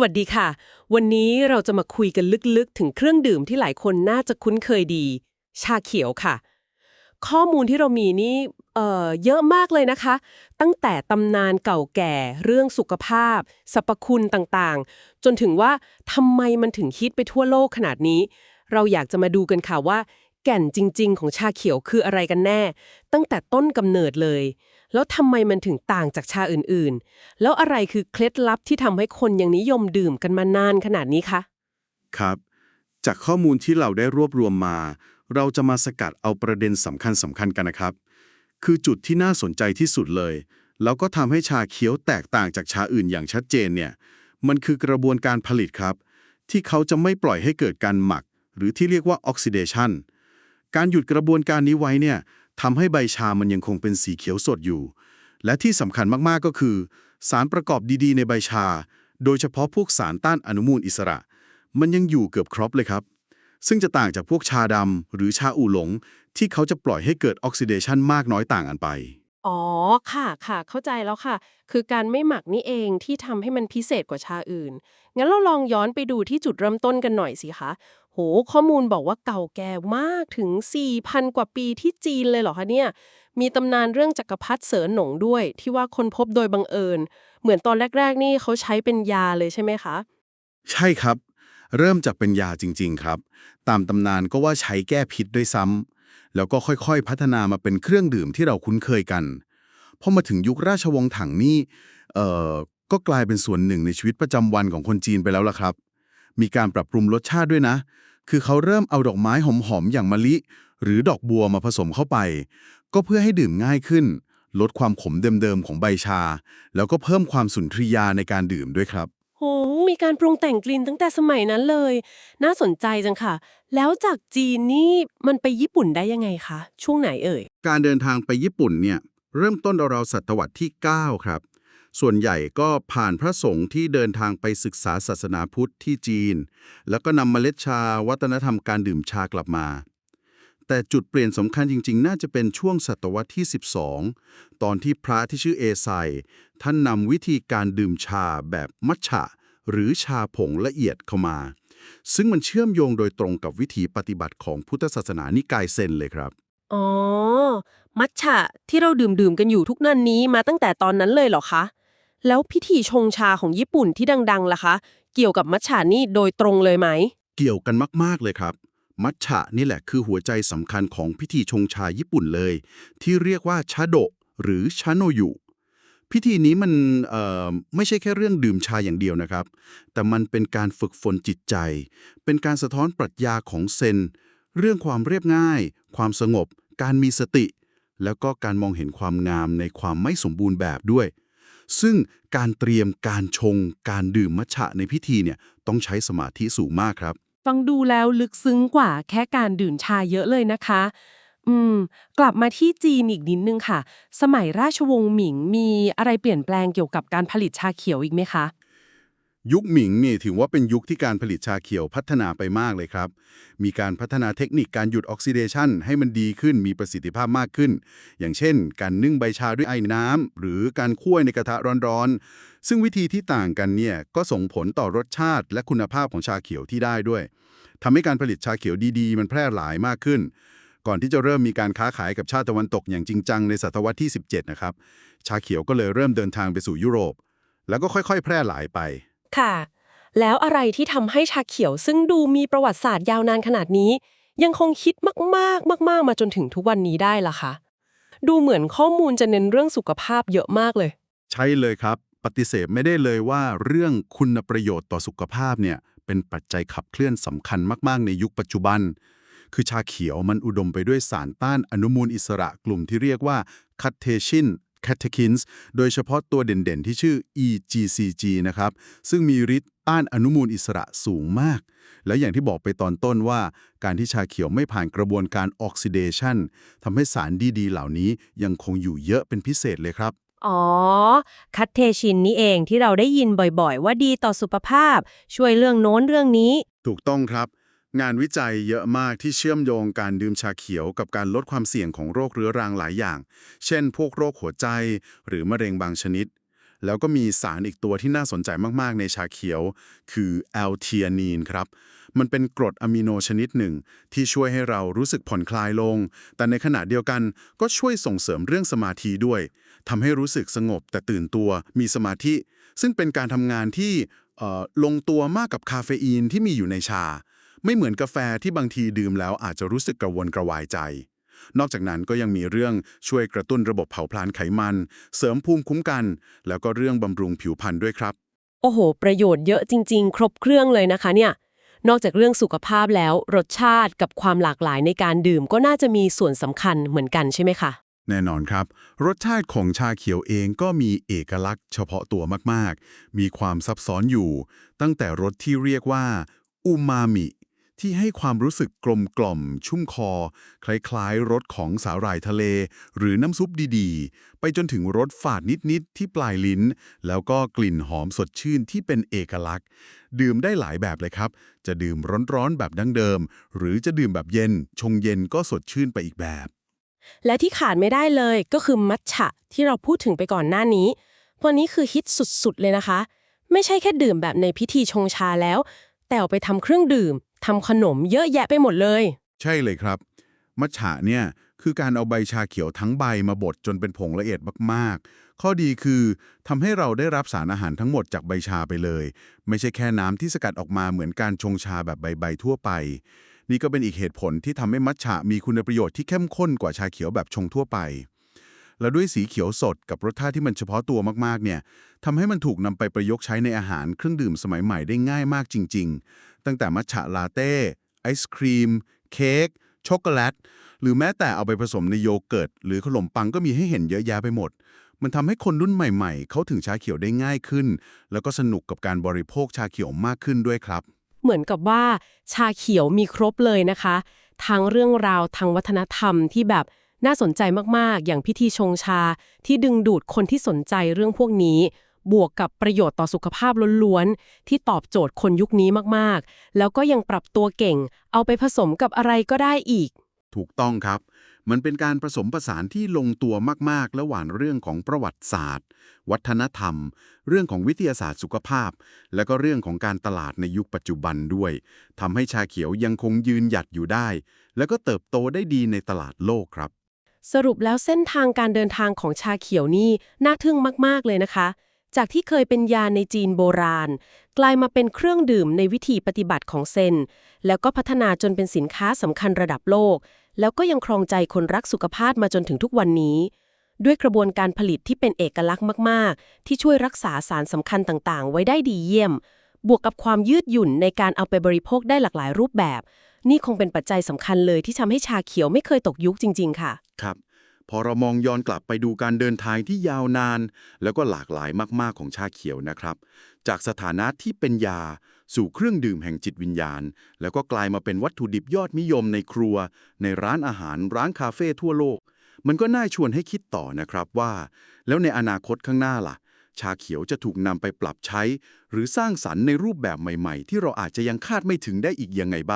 วัสดีค่ะ วันนี้เราจะมาคุยกันลึกๆ ถึงเครื่องดื่มที่หลายคนน่าจะคุ้นเคยดี ชาเขียวค่ะ ข้อมูลที่เรามีนี่เอ่อเยอะมากเลยนะคะ ตั้งแต่ตำนานเก่าแก่ เรื่องสุขภาพสรรพคุณต่างๆ จนถึงว่าทำไมมันถึงฮิตไปทั่วโลกขนาดนี้ เราอยากจะมาดูกันค่ะว่า แก่นจริง ๆ ของชาเขียวคืออะไรกันแน่ ตั้งแต่ต้นกำเนิดเลย แล้วทำไมมันถึงต่างจากชาอื่นๆ แล้วอะไรคือเคล็ดลับที่ทำให้คนยังนิยมดื่มกันมานานขนาดนี้คะครับ จากข้อมูลที่เราได้รวบรวมมา เราจะมาสกัดเอาประเด็นสำคัญสำคัญกันนะครับ คือจุดที่น่าสนใจที่สุดเลย แล้วก็ทำให้ชาเขียวแตกต่างจากชาอื่นอย่างชัดเจนเนี่ยมันคือกระบวนการผลิตครับ ที่เขาจะไม่ปล่อยให้เกิดการหมัก หรือที่เรียกว่าออกซิเดชัน การหยุดกระบวนการนี้ไว้เนี่ยทำให้ใบชามันยังคงเป็นสีเขียวสดอยู่ และที่สำคัญมากๆก็คือ สารประกอบดีๆ ในใบชา โดยเฉพาะพวกสารต้านอนุมูลอิสระ มันยังอยู่เกือบครบเลยครับ ซึ่งจะต่างจากพวกชาดำหรือชาอูหลง ที่เขาจะปล่อยให้เกิดออกซิเดชันมากน้อยต่างกันไป อ๋อ ค่ะ ค่ะ เข้าใจแล้วค่ะ คือการไม่หมักนี่เองที่ทำให้มันพิเศษกว่าชาอื่น งั้นเราลองย้อนไปดูที่จุดเริ่มต้นกันหน่อยสิคะ โห ข้อมูลบอกว่าเก่าแก่มากถึง 4,000 กว่าปีที่จีนเลยเหรอคะเนี่ย มีตำนานเรื่องจักรพรรดิเสริหนงด้วย ที่ว่าคนพบโดยบังเอิญ เหมือนตอนแรก ๆ นี่เขาใช้เป็นยาเลยใช่ไหมคะ ใช่ครับ เริ่มจากเป็นยาจริง ๆ ครับ ตามตำนานก็ว่าใช้แก้พิษด้วยซ้ำ แล้วก็ค่อยๆ พัฒนามาเป็นเครื่องดื่มที่เราคุ้นเคยกันพอมาถึงยุคราชวงศ์ถังนี่เอ่อก็กลายเป็นส่วนหนึ่งในชีวิตประจำวันของคนจีนไปแล้วล่ะครับ มีการปรับปรุงรสชาติด้วยนะ คือเขาเริ่มเอาดอกไม้หอมๆอย่างมะลิ หรือดอกบัวมาผสมเข้าไป ก็เพื่อให้ดื่มง่ายขึ้น ลดความขมเดิมๆของใบชา แล้วก็เพิ่มความสุนทรียาในการดื่มด้วยครับ มีการปรุงแต่งกลิ่นตั้งแต่สมัยนั้นเลย น่าสนใจจังค่ะ แล้วจากจีนนี่มันไปญี่ปุ่นได้ยังไงคะ ช่วงไหนเอ่ย การเดินทางไปญี่ปุ่นเนี่ยเริ่มต้นราวๆศตวรรษที่ 9 ครับ ส่วนใหญ่ก็ผ่านพระสงฆ์ที่เดินทางไปศึกษาศาสนาพุทธที่จีน แล้วก็นำเมล็ดชาวัฒนธรรมการดื่มชากลับมาแต่จุดเปลี่ยนสำคัญจริง ๆ น่าจะเป็นช่วงศตวรรษที่ 12 ตอนที่พระที่ชื่อเอไซท่านนำวิธีการดื่มชาแบบมัทฉะ หรือชาผงละเอียดเข้ามา ซึ่งมันเชื่อมโยงโดยตรงกับวิถีปฏิบัติของพุทธศาสนานิกายเซนเลยครับ อ๋อ มัทฉะที่เราดื่มดื่มๆกันอยู่ทุกนันนี้มาตั้งแต่ตอนนั้นเลยเหรอคะ แล้วพิธีชงชาของญี่ปุ่นที่ดังๆล่ะคะ เกี่ยวกับมัทฉะนี่โดยตรงเลยไหม เกี่ยวกันมาก ๆ เลยครับ มัทฉะนี่แหละคือหัวใจสำคัญของพิธีชงชาญี่ปุ่นเลย ที่เรียกว่าชาโดะหรือชาโนยุ พิธีนี้มันไม่ใช่แค่เรื่องดื่มชาอย่างเดียวนะครับ แต่มันเป็นการฝึกฝนจิตใจ เป็นการสะท้อนปรัชญาของเซน เรื่องความเรียบง่าย ความสงบ การมีสติ แล้วก็การมองเห็นความงามในความไม่สมบูรณ์แบบด้วย ซึ่งการเตรียมการชง การดื่มมัทฉะในพิธีเนี่ยต้องใช้สมาธิสูงมากครับ ฟังดูแล้วลึกซึ้งกว่าแค่การดื่มชาเยอะเลยนะคะ อืม กลับมาที่จีนอีกนิดนึงค่ะ สมัยราชวงศ์หมิงมีอะไรเปลี่ยนแปลงเกี่ยวกับการผลิตชาเขียวอีกไหมคะ ยุคหมิงนี่ถือว่าเป็นยุคที่การผลิตชาเขียวพัฒนาไปมากเลยครับ มีการพัฒนาเทคนิคการหยุดออกซิเดชันให้มันดีขึ้นมีประสิทธิภาพมากขึ้น อย่างเช่น การนึ่งใบชาด้วยไอ้น้ำหรือการคั่วในกระทะร้อนๆ ซึ่งวิธีที่ต่างกันเนี่ยก็ส่งผลต่อรสชาติและคุณภาพของชาเขียวที่ได้ด้วยทำให้การผลิตชาเขียวดีๆ มันแพร่หลายมากขึ้น ก่อนที่จะเริ่มมีการค้าขายกับชาติตะวันตกอย่างจริงจังในศตวรรษที่ 17 นะครับ ชาเขียวก็เลยเริ่มเดินทางไปสู่ยุโรป แล้วก็ค่อยๆ แพร่หลายไป ค่ะ แล้วอะไรที่ทำให้ชาเขียวซึ่งดูมีประวัติศาสตร์ยาวนานขนาดนี้ ยังคงคิดมากๆ มาก ๆ มาจนถึงทุกวันนี้ได้ล่ะคะ ดูเหมือนข้อมูลจะเน้นเรื่องสุขภาพเยอะมากเลย ใช่เลยครับ ปฏิเสธไม่ได้เลยว่าเรื่องคุณประโยชน์ต่อสุขภาพเนี่ยเป็นปัจจัยขับเคลื่อนสำคัญมาก ๆ ในยุคปัจจุบัน คือชาเขียวมันอุดมไปด้วยสารต้านอนุมูลอิสระกลุ่มที่เรียกว่าคัตเทชินแคทคินส์โดยเฉพาะตัวเด่นๆ ที่ชื่อ EGCG นะครับ ซึ่งมีฤทธิ์ต้านอนุมูลอิสระสูงมาก และอย่างที่บอกไปตอนต้นว่า การที่ชาเขียวไม่ผ่านกระบวนการออกซิเดชันทำให้สารดีๆ เหล่านี้ยังคงอยู่เยอะเป็นพิเศษเลยครับ อ๋อ คัตเทชินนี่เองที่เราได้ยินบ่อยๆ ว่าดีต่อสุขภาพ ช่วยเรื่องโน้นเรื่องนี้ ถูกต้องครับ งานวิจัยเยอะมากที่เชื่อมโยงการดื่มชาเขียวกับการลดความเสี่ยงของโรคเรื้อรังหลายอย่าง เช่น พวกโรคหัวใจ หรือมะเร็งบางชนิด แล้วก็มีสารอีกตัวที่น่าสนใจมาก ๆ ในชาเขียว คือแอลเทียนีนครับ มันเป็นกรดอะมิโนชนิดหนึ่ง ที่ช่วยให้เรารู้สึกผ่อนคลายลง แต่ในขณะเดียวกันก็ช่วยส่งเสริมเรื่องสมาธิด้วยทำให้รู้สึกสงบแต่ตื่นตัวมีสมาธิ ซึ่งเป็นการทำงานที่เอ่อลงตัวมากกับคาเฟอีนที่มีอยู่ในชา ไม่เหมือนกาแฟที่บางทีดื่มแล้วอาจจะรู้สึกกระวนกระวายใจ นอกจากนั้นก็ยังมีเรื่องช่วยกระตุ้นระบบเผาผลาญไขมัน เสริมภูมิคุ้มกัน แล้วก็เรื่องบำรุงผิวพรรณด้วยครับ โอ้โห ประโยชน์เยอะจริง ๆ ครบเครื่องเลยนะคะเนี่ย นอกจากเรื่องสุขภาพแล้ว รสชาติกับความหลากหลายในการดื่มก็น่าจะมีส่วนสำคัญเหมือนกันใช่ไหมคะ แน่นอนครับ รสชาติของชาเขียวเองก็มีเอกลักษณ์เฉพาะตัวมากๆ มีความซับซ้อนอยู่ ตั้งแต่รสที่เรียกว่าอูมามิ ที่ให้ความรู้สึกกลมกล่อม ชุ่มคอ คล้ายๆรสของสาหร่ายทะเล หรือน้ำซุปดีๆ ไปจนถึงรสฝาดนิดๆ ที่ปลายลิ้น แล้วก็กลิ่นหอมสดชื่นที่เป็นเอกลักษณ์ ดื่มได้หลายแบบเลยครับ จะดื่มร้อนๆแบบดั้งเดิม หรือจะดื่มแบบเย็น ชงเย็นก็สดชื่นไปอีกแบบ และที่ขาดไม่ได้เลยก็คือมัทฉะที่เราพูดถึงไปก่อนหน้านี้วันนี้คือฮิตสุดๆเลยนะคะ ไม่ใช่แค่ดื่มแบบในพิธีชงชาแล้ว แต่เอาไปทำเครื่องดื่ม ทำขนมเยอะแยะไปหมดเลย ใช่เลยครับ มัทฉะเนี่ยคือการเอาใบชาเขียวทั้งใบมาบดจนเป็นผงละเอียดมากๆ ข้อดีคือทำให้เราได้รับสารอาหารทั้งหมดจากใบชาไปเลย ไม่ใช่แค่น้ำที่สกัดออกมาเหมือนการชงชาแบบใบๆทั่วไป นี่ก็เป็นอีกเหตุผลที่ทำให้มัทฉะมีคุณประโยชน์ที่เข้มข้นกว่าชาเขียวแบบชงทั่วไป แล้วด้วยสีเขียวสดกับรสชาติที่มันเฉพาะตัวมากๆเนี่ยทำให้มันถูกนำไปประยุกต์ใช้ในอาหารเครื่องดื่มสมัยใหม่ได้ง่ายมากจริง ๆ ตั้งแต่มัทฉะลาเต้ไอศครีม เค้กช็อกโกแลต หรือแม้แต่เอาไปผสมในโยเกิร์ต หรือขนมปังก็มีให้เห็นเยอะแยะไปหมด มันทำให้คนรุ่นใหม่ๆ เขาถึงชาเขียวได้ง่ายขึ้น แล้วก็สนุกกับการบริโภคชาเขียวมากขึ้นด้วยครับ เหมือนกับว่าชาเขียวมีครบเลยนะคะ ทั้งเรื่องราวทางวัฒนธรรมที่แบบ น่าสนใจมากๆ อย่างพิธีชงชาที่ดึงดูดคนที่สนใจเรื่องพวกนี้ บวกกับประโยชน์ต่อสุขภาพล้วนๆ ที่ตอบโจทย์คนยุคนี้มากๆ แล้วก็ยังปรับตัวเก่ง เอาไปผสมกับอะไรก็ได้อีก ถูกต้องครับ มันเป็นการผสมผสานที่ลงตัวมากๆ ระหว่างเรื่องของประวัติศาสตร์ วัฒนธรรม เรื่องของวิทยาศาสตร์สุขภาพ และก็เรื่องของการตลาดในยุคปัจจุบันด้วยทำให้ชาเขียวยังคงยืนหยัดอยู่ได้ แล้วก็เติบโตได้ดีในตลาดโลกครับ สรุปแล้วเส้นทางการเดินทางของชาเขียวนี่น่าทึ่งมาก ๆ เลยนะคะ จากที่เคยเป็นยาในจีนโบราณ กลายมาเป็นเครื่องดื่มในวิธีปฏิบัติของเซน แล้วก็พัฒนาจนเป็นสินค้าสำคัญระดับโลก แล้วก็ยังครองใจคนรักสุขภาพมาจนถึงทุกวันนี้ ด้วยกระบวนการผลิตที่เป็นเอกลักษณ์มาก ๆ ที่ช่วยรักษาสารสำคัญต่าง ๆ ไว้ได้ดีเยี่ยม บวกกับความยืดหยุ่นในการเอาไปบริโภคได้หลากหลายรูปแบบ นี่คงเป็นปัจจัยสำคัญเลยที่ทำให้ชาเขียวไม่เคยตกยุคจริง ๆ ค่ะ ครับ พอเรามองย้อนกลับไปดูการเดินทางที่ยาวนาน แล้วก็หลากหลายมาก ๆ ของชาเขียวนะครับ จากสถานะที่เป็นยา สู่เครื่องดื่มแห่งจิตวิญญาณ แล้วก็กลายมาเป็นวัตถุดิบยอดนิยมในครัว ในร้านอาหาร ร้านคาเฟ่ทั่วโลก มันก็น่าชวนให้คิดต่อนะครับว่า แล้วในอนาคตข้างหน้าล่ะ ชาเขียวจะถูกนำไปปรับใช้ หรือสร้างสรรค์ในรูปแบบใหม่ ๆ ที่เราอาจจะยังคาดไม่ถึงได้อีกยังไงบ้าง